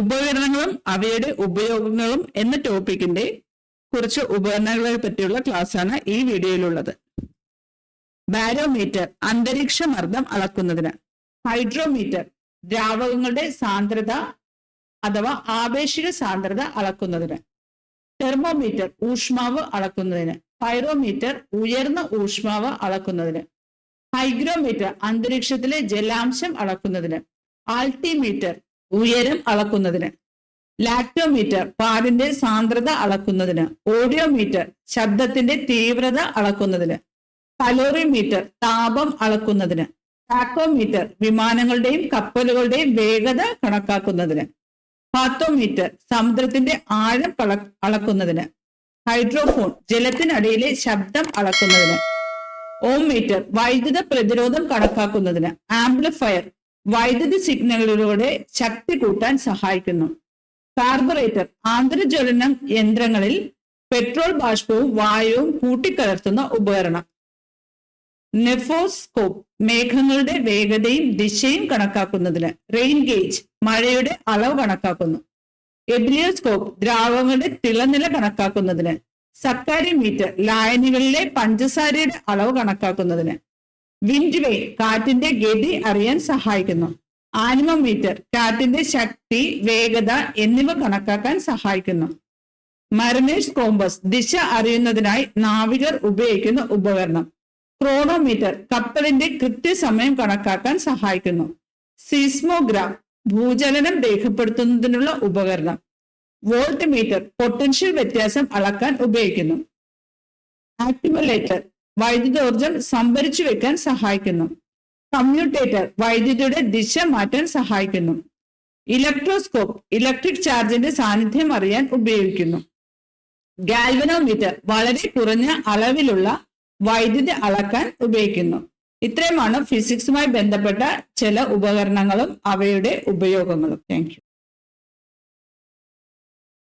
ഉപകരണങ്ങളും അവയുടെ ഉപയോഗങ്ങളും എന്ന ടോപ്പിക്കിന്റെ കുറച്ച് ഉപകരണങ്ങളെ പറ്റിയുള്ള ക്ലാസ്സാണ് ഈ വീഡിയോയിലുള്ളത് ബാരോമീറ്റർ അന്തരീക്ഷ മർദ്ദം അളക്കുന്നതിന്. ഹൈഡ്രോമീറ്റർ ദ്രാവകങ്ങളുടെ സാന്ദ്രത അഥവാ ആപേക്ഷിക സാന്ദ്രത അളക്കുന്നതിന്. തെർമോമീറ്റർ ഊഷ്മാവ് അളക്കുന്നതിന്. പൈറോമീറ്റർ ഉയർന്ന ഊഷ്മാവ് അളക്കുന്നതിന്. ഹൈഗ്രോമീറ്റർ അന്തരീക്ഷത്തിലെ ജലാംശം അളക്കുന്നതിന്. ആൾട്ടിമീറ്റർ ഉയരം അളക്കുന്നതിന്. ലാക്ടോമീറ്റർ പാലിന്റെ സാന്ദ്രത അളക്കുന്നതിന്. ഓഡിയോമീറ്റർ ശബ്ദത്തിന്റെ തീവ്രത അളക്കുന്നതിന്. കലോറിമീറ്റർ താപം അളക്കുന്നതിന്. ടാക്കോമീറ്റർ വിമാനങ്ങളുടെയും കപ്പലുകളുടെയും വേഗത കണക്കാക്കുന്നതിന്. പാത്തോമീറ്റർ സമുദ്രത്തിന്റെ ആഴം അളക്കുന്നതിന്. ഹൈഡ്രോഫോൺ ജലത്തിനടിയിലെ ശബ്ദം അളക്കുന്നതിന്. ഓം മീറ്റർ വൈദ്യുത പ്രതിരോധം കണക്കാക്കുന്നതിന്. ആംപ്ലിഫയർ വൈദ്യുതി സിഗ്നലുകളുടെ ശക്തി കൂട്ടാൻ സഹായിക്കുന്നു. കാർബറേറ്റർ ആന്തരജ്വലനം യന്ത്രങ്ങളിൽ പെട്രോൾ ബാഷ്പവും വായുവും കൂട്ടിക്കലർത്തുന്ന ഉപകരണം. നെഫോസ്കോപ്പ് മേഘങ്ങളുടെ വേഗതയും ദിശയും കണക്കാക്കുന്നതിന് റെയിൻ ഗേജ് മഴയുടെ അളവ് കണക്കാക്കുന്നു. എബിലിയോസ്കോപ്പ് ദ്രാവകങ്ങളുടെ തിളനില കണക്കാക്കുന്നതിന് സക്കാരിമീറ്റർ ലായനികളിലെ പഞ്ചസാരയുടെ അളവ് കണക്കാക്കുന്നതിന്. വിൻഡ് വെയിൽ കാറ്റിന്റെ ഗതി അറിയാൻ സഹായിക്കുന്നു. ആനിമോമീറ്റർ കാറ്റിന്റെ ശക്തി വേഗത എന്നിവ കണക്കാക്കാൻ സഹായിക്കുന്നു. മറിനേഴ്സ് കോമ്പസ് ദിശ അറിയുന്നതിനായി നാവികർ ഉപയോഗിക്കുന്ന ഉപകരണം. ക്രോണോമീറ്റർ കപ്പലിന്റെ കൃത്യസമയം കണക്കാക്കാൻ സഹായിക്കുന്നു. സീസ്മോഗ്രാഫ് ഭൂചലനം രേഖപ്പെടുത്തുന്നതിനുള്ള ഉപകരണം. വോൾട്ട് മീറ്റർ പൊട്ടൻഷ്യൽ വ്യത്യാസം അളക്കാൻ ഉപയോഗിക്കുന്നു. ആക്ടിമുലേറ്റർ വൈദ്യുതോർജം സംഭരിച്ചു വെക്കാൻ സഹായിക്കുന്നു. കമ്മ്യൂട്ടേറ്റർ വൈദ്യുതിയുടെ ദിശ മാറ്റാൻ സഹായിക്കുന്നു. ഇലക്ട്രോസ്കോപ്പ് ഇലക്ട്രിക് ചാർജിന്റെ സാന്നിധ്യം അറിയാൻ ഉപയോഗിക്കുന്നു. ഗാൽവനോമീറ്റർ വളരെ കുറഞ്ഞ അളവിലുള്ള വൈദ്യുതി അളക്കാൻ ഉപയോഗിക്കുന്നു. ഇത്രയുമാണ് ഫിസിക്സുമായി ബന്ധപ്പെട്ട ചില ഉപകരണങ്ങളും അവയുടെ ഉപയോഗങ്ങളും. താങ്ക്